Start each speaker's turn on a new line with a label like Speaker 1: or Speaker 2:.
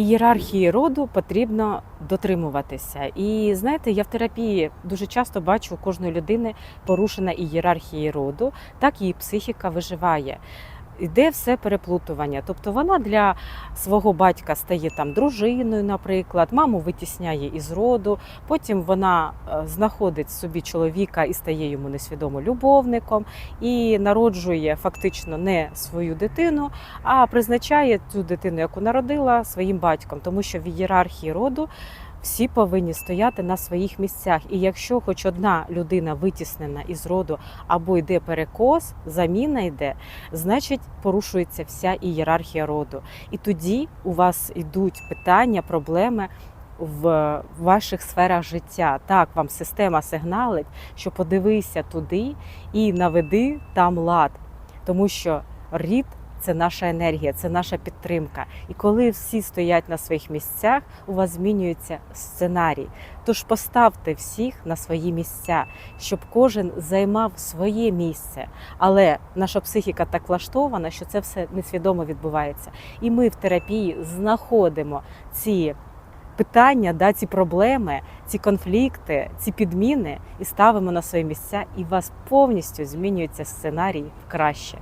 Speaker 1: ієрархії роду потрібно дотримуватися. І знаєте, я в терапії дуже часто бачу у кожної людини порушена ієрархії роду, так її психіка виживає. Іде все переплутування. Тобто вона для свого батька стає там дружиною, наприклад, маму витісняє із роду. Потім вона е, знаходить собі чоловіка і стає йому несвідомо любовником, і народжує фактично не свою дитину, а призначає цю дитину, яку народила, своїм батьком, тому що в ієрархії роду всі повинні стояти на своїх місцях. І якщо хоч одна людина витіснена із роду або йде перекос, заміна йде, значить порушується вся ієрархія роду. І тоді у вас йдуть питання, проблеми. В ваших сферах життя так вам система сигналить, що подивися туди і наведи там лад, тому що рід це наша енергія, це наша підтримка. І коли всі стоять на своїх місцях, у вас змінюється сценарій. Тож поставте всіх на свої місця, щоб кожен займав своє місце. Але наша психіка так влаштована, що це все несвідомо відбувається. І ми в терапії знаходимо ці питання, да, ці проблеми, ці конфлікти, ці підміни і ставимо на свої місця, і у вас повністю змінюється сценарій в краще.